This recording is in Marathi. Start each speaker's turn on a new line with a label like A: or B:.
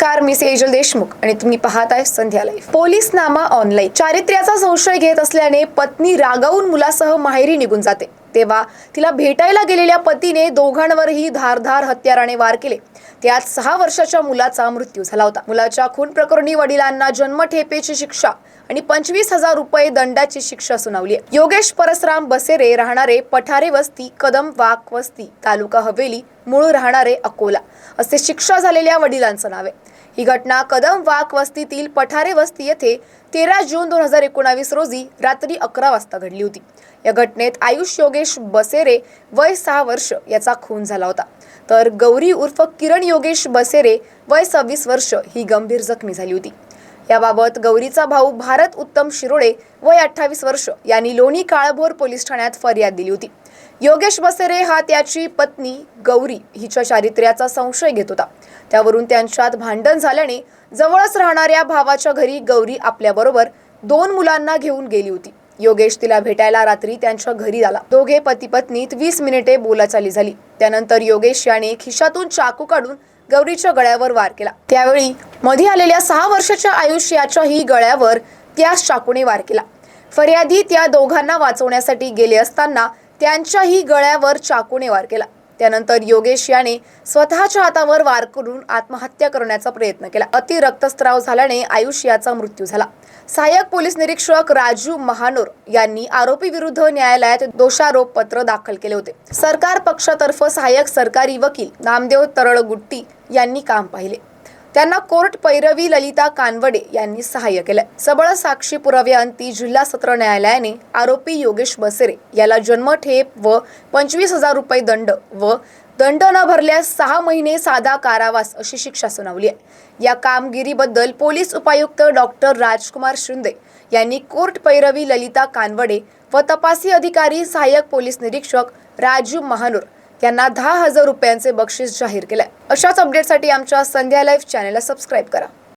A: नमस्कार मी सेजल देशमुख आणि तुम्ही पाहताय Sandhya life police Nama online. चारित्र्याचा संशय घेत असल्याने पत्नी रागावून मुलासह माहेरी निघून जाते. तेव्हा तिला भेटायला गेलेल्या पतीने दोघांवरही धारधार हत्याराने वार केले. त्यात सहा वर्षाच्या मुलाचा मृत्यू झाला होता. मुलाच्या खून प्रकरणी वडिलांना जन्मठेपेची शिक्षा आणि पंचवीस हजार रुपये दंडाची शिक्षा सुनावली आहे. योगेश परसराम बसेरे राहणारे पठारे वस्ती कदम वाक वस्ती तालुका हवेली मूळ राहणारे अकोला. असे शिक्षा झालेल्या वडिलांचं नाव आहे. ही घटना कदम वाक वस्तीतील पठारे वस्ती येथे तेरा जून दोन हजार एकोणावीस रोजी रात्री अकरा वाजता घडली होती. या घटनेत आयुष योगेश बसेरे वय सहा वर्ष याचा खून झाला होता. तर गौरी उर्फ किरण योगेश बसेरे वय सव्वीस वर्ष ही गंभीर जखमी झाली होती. याबाबत गौरीचा भाऊ भारत उत्तम शिरोडे वय अठ्ठावीस वर्ष यांनी लोणी काळभोर पोलीस ठाण्यात फर्याद दिली होती. योगेश बसेरे हा त्याची पत्नी गौरी हिच्या चारित्र्याचा संशय घेत होता. त्यावरून त्यांच्यात भांडण झाल्याने जवळच राहणाऱ्या भावाच्या घरी गौरी आपल्याबरोबर दोन मुलांना घेऊन गेली होती. योगेश तिला भेटायला रात्री त्यांच्या घरी आला. दोघे पती पत्नीत वीस मिनिटे बोलाचाली झाली. त्यानंतर योगेश याने खिशातून चाकू काढून गौरीच्या गळ्यावर वार केला. त्यावेळी मध्ये आलेल्या सहा वर्षाच्या आयुष्याच्याही गळ्यावर त्याच चाकूने वार केला. फर्यादी त्या दोघांना वाचवण्यासाठी गेले असताना त्यांच्याही गळ्यावर चाकूने वार केला. त्यानंतर योगेश याने स्वतःच्या हातावर वार करून आत्महत्या करण्याचा प्रयत्न केला. अति रक्तस्त्राव झाल्याने आयुष याचा मृत्यू झाला. सहाय्यक पोलीस निरीक्षक राजू महानोर यांनी आरोपी विरुद्ध न्यायालयात दोषारोप पत्र दाखल केले होते. सरकार पक्षातर्फे सहाय्यक सरकारी वकील नामदेव तरळगुट्टी यांनी काम पाहिले. त्यांना कोर्ट पैरवी ललिता कानवडे यांनी सहाय्य केलं. सबळ साक्षी पुराव्याअंती जिल्हा सत्र न्यायालयाने आरोपी योगेश बसेरे याला जन्मठेप व पंचवीस हजार रुपये दंड व दंड न भरल्यास सहा महिने साधा कारावास अशी शिक्षा सुनावली आहे. या कामगिरीबद्दल पोलीस उपायुक्त डॉक्टर राजकुमार शिंदे यांनी कोर्ट पैरवी ललिता कानवडे व तपासी अधिकारी सहाय्यक पोलीस निरीक्षक राजू महानूर यांना दहा हजार रुपयांचे बक्षीस जाहीर केलंय. अशाच अपडेटसाठी आमच्या संध्या लाईव्ह चॅनेलला सबस्क्राईब करा.